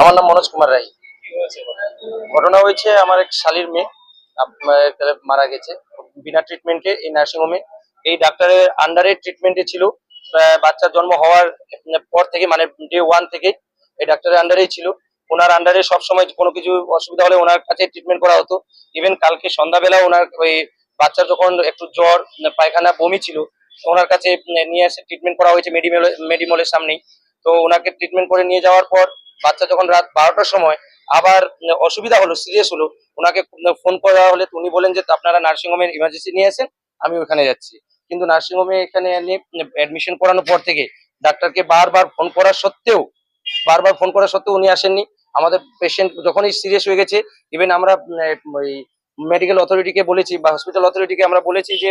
আমার নাম মনোজ কুমার রায়। ঘটনা হয়েছে আমার এক শালির মেয়ে মারা গেছে। বিনা ট্রিটমেন্টে এই নার্সিংহোমে এই ডাক্তারের আন্ডারে ট্রিটমেন্টে ছিল। বাচ্চার জন্ম হওয়ার পর থেকে মানে ডে ওয়ান থেকে এই ডাক্তারের আন্ডারেই ছিল। ওনার আন্ডারে সবসময় কোনো কিছু অসুবিধা হলে ওনার কাছে ট্রিটমেন্ট করা হতো। ইভেন কালকে সন্ধ্যাবেলা ওনার ওই বাচ্চার যখন একটু জ্বর পায়খানা, বমি ছিল ওনার কাছে নিয়ে এসে ট্রিটমেন্ট করা হয়েছে মেডিমেল মেডিমলের সামনেই। তো ওনাকে ট্রিটমেন্ট করে নিয়ে যাওয়ার পর বাচ্চা যখন রাত বারোটার সময় আবার অসুবিধা হলো সিরিয়াস হলো, ওনাকে ফোন করা হলে উনি বলেন যে, আপনারা নার্সিং হোমের ইমার্জেন্সি নিয়ে আসেন, আমি ওখানে যাচ্ছি। কিন্তু নার্সিং হোমে এখানে এনে অ্যাডমিশন করানোর পর থেকে ডাক্তারকে বারবার ফোন করার সত্ত্বেও বারবার ফোন করা সত্ত্বেও উনি আসেননি। আমাদের পেশেন্ট যখনই সিরিয়াস হয়ে গেছে ইভেন আমরা ওই মেডিকেল অথরিটিকে বলেছি বা হসপিটাল অথরিটিকে আমরা বলেছি যে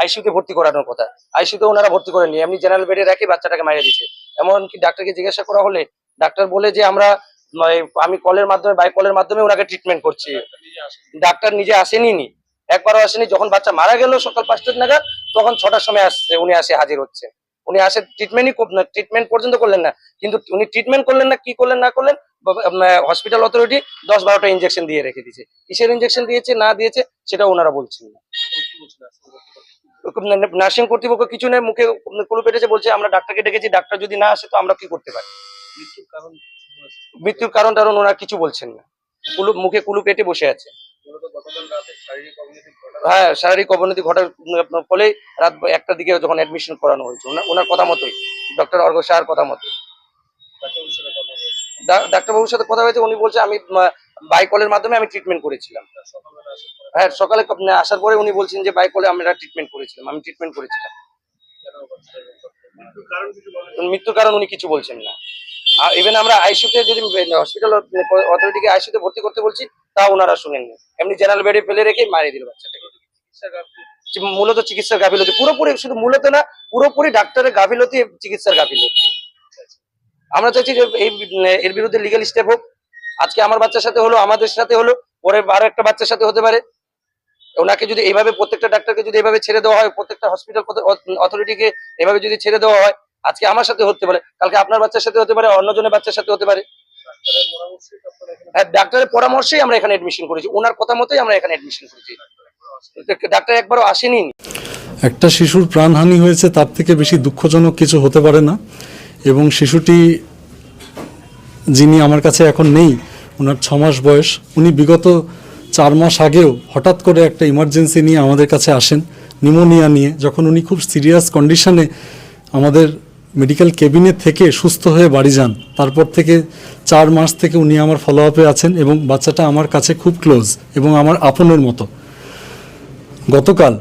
আইসিইউতে ভর্তি করানোর কথা। আইসিইউতে ওনারা ভর্তি করেননি। এমনি জেনারেল বেডে রেখে বাচ্চাটাকে মারিয়ে দিচ্ছে এমনকি ডাক্তারকে জিজ্ঞাসা করা হলে ডাক্তার বলে যে আমরা আমি কলের মাধ্যমে বাই কলের মাধ্যমে ওনাকে ট্রিটমেন্ট করছি। ডাক্তার নিজে আসেনি নি। একবারও আসেনি। যখন বাচ্চা মারা গেল সকাল পাঁচটার নাগাদ তখন ছটার সময় আসছে উনি আসে হাজির হচ্ছে। উনি আসে ট্রিটমেন্টই ট্রিটমেন্ট পর্যন্ত করলেন না। কিন্তু উনি ট্রিটমেন্ট করলেন না কি করলেন না করলেন হসপিটাল অথরিটি দশ বারোটা ইঞ্জেকশন দিয়ে রেখে দিয়েছে। কিসের ইঞ্জেকশন দিয়েছে না দিয়েছে সেটা ওনারা বলছেন না। নার্সিং কর্তৃপক্ষ কিছু নেই মুখে কুলু পেটেছে বলছে আমরা ডাক্তারকে ডেকেছি ডাক্তার যদি না আসে তো আমরা কি করতে পারি? মৃত্যুর কারণ মৃত্যুর কারণ টারণ ওনারা কিছু বলছেন না। কুলু মুখে কুলু পেটে বসে আছে। হ্যাঁ শারীরিক অবনতি ঘটার ফলে রাত একটা দিকে যখন অ্যাডমিশন করানো হয়েছে ওনার- কথা মতোই ডক্টর অর্ঘ শাহর কথা মতো ডাক্তারবাবুর সাথে কথা হয়েছে? উনি বলছে আমি বাইকলের মাধ্যমে আমি ট্রিটমেন্ট করেছিলাম। হ্যাঁ সকালে আসার পরে। উনি বলছেন যে বাইকলে আমরা ট্রিটমেন্ট করেছিলাম আমি ট্রিটমেন্ট করেছিলাম। মৃত্যুর কারণ উনি কিছু বলছেন না। আর ইভেন আমরা আইসিউতে যদি হসপিটাল অথরিটিকে আইসিউতে ভর্তি করতে বলছি, তা ওনারা শুনেননি। এমনি জেনারেল বেডে ফেলে রেখে মারিয়ে দিল বাচ্চাটাকে। মূলত চিকিৎসার গাফিলতি। পুরোপুরি শুধু মূলত না, পুরোপুরি ডাক্তারের গাফিলতি, চিকিৎসার গাফিলতি। আমরা চাইছি যে এই, এর বিরুদ্ধে লিগ্যাল স্টেপ হোক। আজকে আমার বাচ্চার সাথে হলো, আমাদের সাথে হলো পরে আরও একটা বাচ্চার সাথে হতে পারে। ওনাকে যদি এইভাবে প্রত্যেকটা ডাক্তারকে যদি এভাবে ছেড়ে দেওয়া হয়, প্রত্যেকটা হসপিটাল অথরিটিকে এভাবে যদি ছেড়ে দেওয়া হয় আজকে আমার সাথে হতে পারে কালকে আপনার বাচ্চার সাথে হতে পারে অন্যজনের বাচ্চার সাথে হতে পারে। হ্যাঁ, ডাক্তারের পরামর্শেই আমরা এখানে এডমিশন করেছি ওনার কথা মতোই আমরা এখানে এডমিশন করেছি। ডাক্তার একবারও আসেনি। একটা শিশুর প্রাণহানি হয়েছে তার থেকে বেশি দুঃখজনক কিছু হতে পারে না। এবং শিশুটি যিনি আমার কাছে এখন নেই ওনার ছ মাস বয়স উনি বিগত চার মাস আগেও হঠাৎ করে একটা ইমার্জেন্সি নিয়ে আমাদের কাছে আসেন নিউমোনিয়া নিয়ে যখন উনি খুব সিরিয়াস কন্ডিশনে আমাদের মেডিকেল কেবিনে থেকে সুস্থ হয়ে বাড়ি যান। তারপর থেকে চার মাস থেকে উনি আমার ফলো আপে আছেন এবং বাচ্চাটা আমার কাছে খুব ক্লোজ এবং আমার আপনের মতো। গতকাল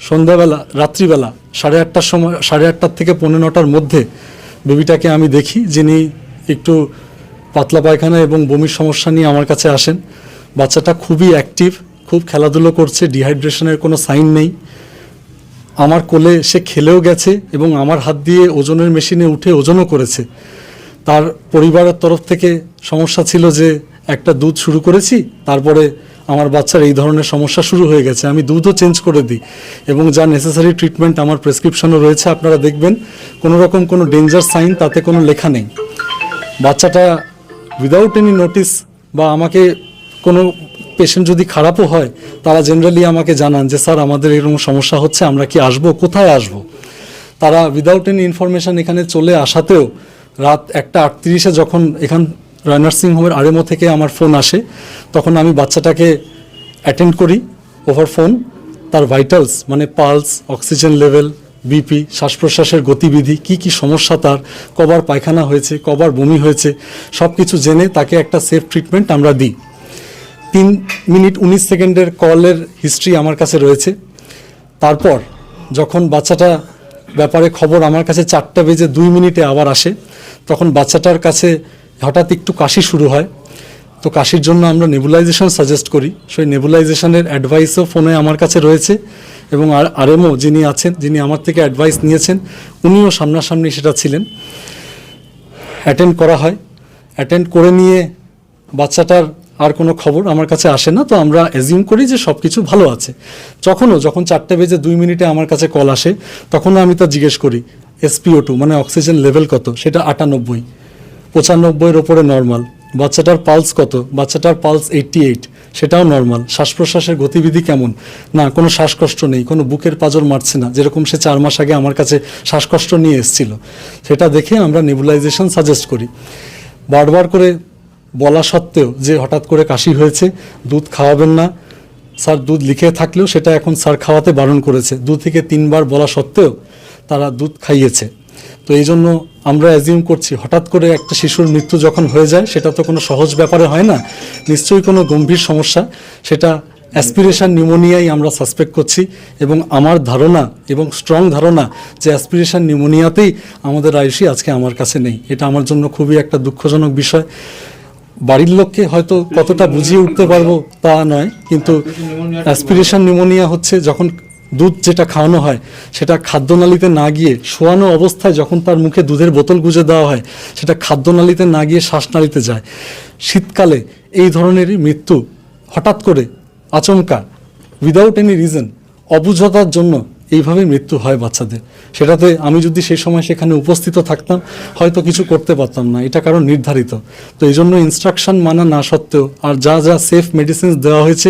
সন্ধ্যাবেলা, রাত্রিবেলা সাড়ে আটটার সময়, সাড়ে আটটার থেকে পৌনে নটার মধ্যে বেবিটাকে আমি দেখি, যিনি একটু পাতলা পায়খানা এবং বমির সমস্যা নিয়ে আমার কাছে আসেন। বাচ্চাটা খুবই অ্যাক্টিভ খুব খেলাধুলো করছে ডিহাইড্রেশনের কোনো সাইন নেই। আমার কোলে সে খেলেও গেছে এবং আমার হাত দিয়ে ওজনের মেশিনে উঠে ওজনও করেছে। তার পরিবারের তরফ থেকে সমস্যা ছিল যে একটা দুধ শুরু করেছি, তারপরে আমার বাচ্চার এই ধরনের সমস্যা শুরু হয়ে গেছে। আমি দুধও চেঞ্জ করে দিই এবং যা নেসেসারি ট্রিটমেন্ট আমার প্রেসক্রিপশনও রয়েছে, আপনারা দেখবেন। কোনো রকম কোনো ডেঞ্জার সাইন তাতে কোনো লেখা নেই। বাচ্চাটা উইদাউট এনি নোটিস বা আমাকে কোনো পেশেন্ট যদি খারাপও হয়, তারা জেনারেলি আমাকে জানান যে, স্যার, আমাদের এরকম সমস্যা হচ্ছে, আমরা কি আসব? কোথায় আসব? তারা উইদাউট এনি ইনফরমেশন এখানে চলে আসাতেও রাত একটা আটত্রিশে যখন এখান নার্সিং হোমের আরএমও থেকে আমার ফোন আসে, তখন আমি বাচ্চাটাকে অ্যাটেন্ড করি ওভার ফোন তার ভাইটালস মানে পালস অক্সিজেন লেভেল বিপি শ্বাস প্রশ্বাসের গতিবিধি, কি কি সমস্যা তার, কবার পায়খানা হয়েছে, কবার বমি হয়েছে সব কিছু জেনে তাকে একটা সেফ ট্রিটমেন্ট আমরা দিই। তিন মিনিট উনিশ সেকেন্ডের কলের হিস্ট্রি আমার কাছে রয়েছে। তারপর যখন বাচ্চাটা ব্যাপারে খবর আমার কাছে চারটা বেজে দুই মিনিটে আবার আসে, তখন বাচ্চাটার কাছে হঠাৎ একটু কাশি শুরু হয়। তো কাশির জন্য আমরা নেবুলাইজেশন সাজেস্ট করি। সেই নেবুলাইজেশনের অ্যাডভাইসও ফোনে আমার কাছে রয়েছে এবং আর আরএমও যিনি আছেন, যিনি আমার থেকে অ্যাডভাইস নিয়েছেন, উনিও সামনাসামনি সেটা ছিলেন। অ্যাটেন্ড করা হয়। অ্যাটেন্ড করে নিয়ে বাচ্চাটার আর কোনো খবর আমার কাছে আসে না, তো আমরা অ্যাজিউম করি যে সব কিছু ভালো আছে। যখনও যখন চারটে বেজে দুই মিনিটে আমার কাছে কল আসে, তখনও আমি তা জিজ্ঞেস করি এসপিও টু মানে অক্সিজেন লেভেল কত? সেটা আটানব্বই। পঁচানব্বইয়ের ওপরে নর্মাল বাচ্চাটার পালস কত? বাচ্চাটার পালস এইটটি এইট সেটাও নর্মাল শ্বাস প্রশ্বাসের গতিবিধি কেমন? না, কোনো শ্বাসকষ্ট নেই, কোনো বুকের পাজর মারছে না, যেরকম সে চার মাস আগে আমার কাছে শ্বাসকষ্ট নিয়ে এসেছিল। সেটা দেখে আমরা নেবুলাইজেশন সাজেস্ট করি। বারবার করে বলা সত্ত্বেও যে হঠাৎ করে কাশি হয়েছে, দুধ খাওয়াবেন না। স্যার, দুধ লিখে থাকলেও সেটা এখন স্যার খাওয়াতে বারণ করেছে। দু থেকে তিনবার বলা সত্ত্বেও তারা দুধ খাইয়েছে। তো এই জন্য আমরা অ্যাজিউম করছি, হঠাৎ করে একটা শিশুর মৃত্যু যখন হয়ে যায়, সেটা তো কোনো সহজ ব্যাপারে হয় না। নিশ্চয়ই কোনো গম্ভীর সমস্যা। সেটা অ্যাসপিরেশান নিউমোনিয়াই আমরা সাসপেক্ট করছি এবং আমার ধারণা এবং স্ট্রং ধারণা যে অ্যাসপিরেশান নিউমোনিয়াতেই আমাদের আয়ুষী আজকে আমার কাছে নেই। এটা আমার জন্য খুবই একটা দুঃখজনক বিষয়। বাড়ির লোককে হয়তো কতটা বুঝিয়ে উঠতে পারব তা নয়, কিন্তু অ্যাসপিরেশন নিউমোনিয়া হচ্ছে যখন দুধ যেটা খাওয়ানো হয়, সেটা খাদ্যনালীতে না গিয়ে শোয়ানো অবস্থায় যখন তার মুখে দুধের বোতল গুঁজে দেওয়া হয়, সেটা খাদ্যনালীতে না গিয়ে শ্বাসনালীতে যায়। শীতকালে এই ধরনেরই মৃত্যু হঠাৎ করে আচমকা উইদাউট এনি রিজন অবুঝতার জন্য এইভাবে মৃত্যু হয় বাচ্চাদের। সেটাতে আমি যদি সেই সময় সেখানে উপস্থিত থাকতাম, হয়তো কিছু করতে পারতাম না। এটা কারণ নির্ধারিত। তো এই জন্য ইনস্ট্রাকশন মানা না সত্ত্বেও আর যা যা সেফ মেডিসিন দেওয়া হয়েছে